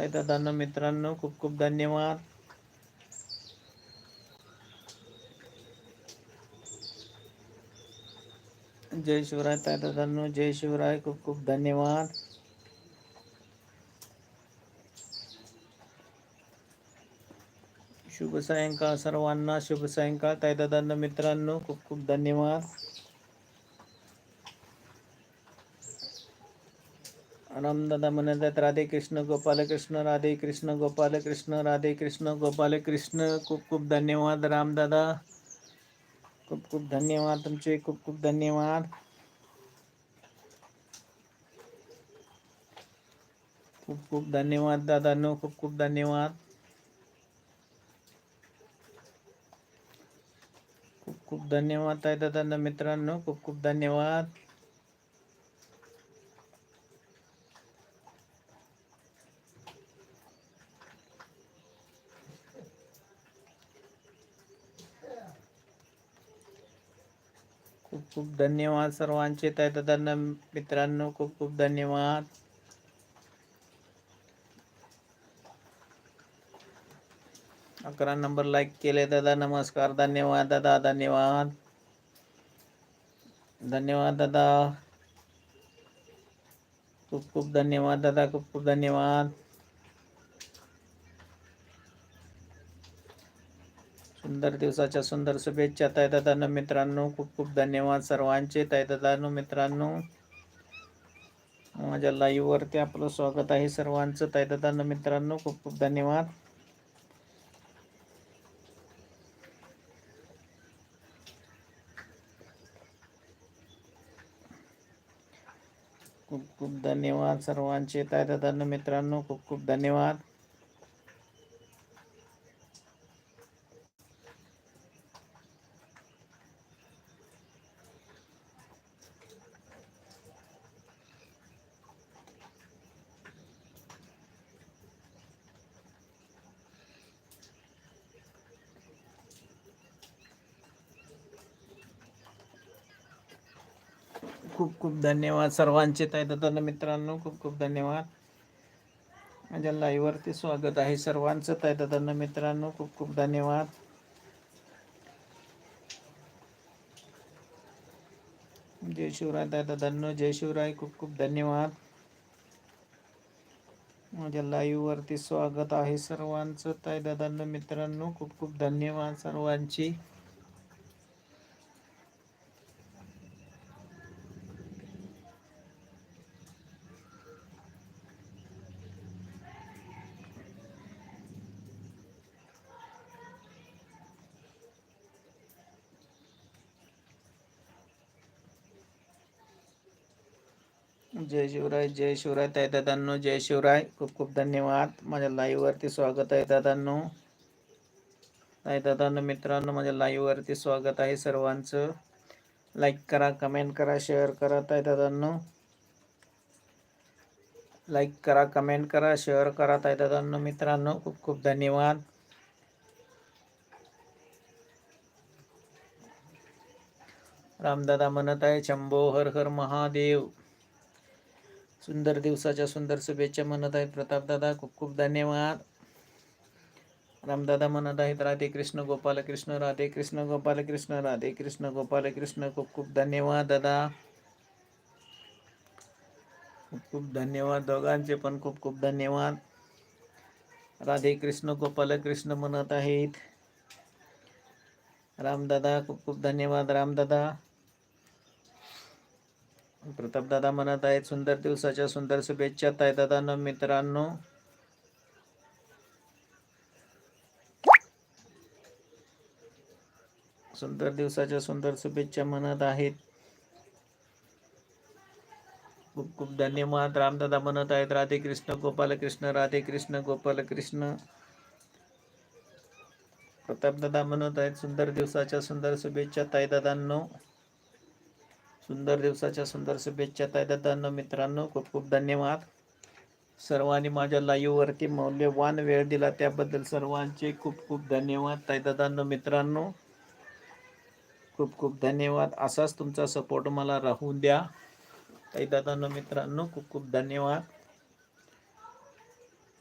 ताई दादांनो खूप खूप धन्यवाद. जय शिवराय ताई दादांनो जय शिवराय, खूप खूप धन्यवाद. शुभ सायंकाळ सर्वांना, शुभ सायंकाळ ताई दादांनो मित्रांनो, खूप खूप धन्यवाद. आहेत राधे कृष्ण गोपाल कृष्ण राधे कृष्ण गोपाल कृष्ण राधे कृष्ण गोपाल कृष्ण। खूप खूप धन्यवाद रामदादा खूप खूप धन्यवाद तुमचे, खूप खूप धन्यवाद। खूप खूप धन्यवाद दादांनो, खूप खूप धन्यवाद। खूप खूप धन्यवाद ताई दादांना, मित्रांनो, खूप खूप धन्यवाद। खूप खूप धन्यवाद सर्वांचे. ताई दादांना मित्रांनो खूप खूप धन्यवाद. अकरा नंबर लाईक केले दादा नमस्कार धन्यवाद दादा धन्यवाद. धन्यवाद दादा. खूप खूप धन्यवाद दादा खूप खूप धन्यवाद. सुंदर दिवसाच्या सुंदर शुभेच्छा ताई मित्रांनो खूप खूप धन्यवाद सर्वांचे. ताई मित्रांनो माझ्या लाईववरती आपलं स्वागत आहे सर्वांचं. ताई मित्रांनो खूप खूप धन्यवाद. खूप खूप धन्यवाद सर्वांचे. ताई मित्रांनो खूप खूप धन्यवाद. खूप खूप धन्यवाद सर्वांचे. ताई मित्रांनो खूप खूप धन्यवाद. माझ्या लाईव्हवरती स्वागत आहे सर्वांचं. ताई मित्रांनो खूप खूप धन्यवाद. जय शिवराय ताई दादांनो जय शिवराय खूप खूप धन्यवाद. माझ्या लाईव्ह वरती स्वागत आहे सर्वांचं. ताई दादांनो मित्रांनो खूप खूप धन्यवाद सर्वांची. जय शिवराय जय शिवराय. ताई दादांनो जय शिवराय. खूप खूप धन्यवाद. माझ्या लाईववरती स्वागत आहे दादांनो. ताई दादांनो मित्रांनो माझ्या लाईववरती स्वागत आहे सर्वांचं. लाईक करा कमेंट करा शेअर करा ताई दादांनो. लाईक करा कमेंट करा शेअर करा ताई दादांनो. मित्रांनो खूप खूप धन्यवाद. रामदादा म्हणत आहे शंभो हर हर महादेव. सुंदर दिवसाच्या सुंदर शुभेच्छा म्हणत आहेत प्रतापदादा खूप खूप धन्यवाद. रामदादा म्हणत आहेत राधे कृष्ण गोपाल कृष्ण राधे कृष्ण गोपाल कृष्ण राधे कृष्ण गोपाल कृष्ण. खूप खूप धन्यवाद दादा. खूप खूप धन्यवाद दोघांचे पण खूप खूप धन्यवाद. राधे कृष्ण गोपाल कृष्ण म्हणत आहेत. रामदादा खूप खूप धन्यवाद रामदादा प्रतापदादा म्हणत आहेत सुंदर दिवसाच्या सुंदर शुभेच्छा तायदादांनो मित्रांनो. सुंदर दिवसाच्या सुंदर शुभेच्छा म्हणत आहेत. खूप खूप धन्यवाद. रामदादा म्हणत आहेत राधे कृष्ण गोपाल कृष्ण राधे कृष्ण गोपाल कृष्ण. प्रतापदादा म्हणत आहेत सुंदर दिवसाच्या सुंदर शुभेच्छा ताईदादांनो सुंदर दिवसाच्या सुंदर शुभेच्छा ताईदादांना मित्रांनो खूप खूप धन्यवाद. सर्वांनी माझ्या लाईववरती मौल्यवान वेळ दिला त्याबद्दल सर्वांचे खूप खूप धन्यवाद ताईदादांना मित्रांनो. खूप खूप धन्यवाद. असाच तुमचा सपोर्ट मला राहून द्या. ताईदादांनो मित्रांनो खूप खूप धन्यवाद.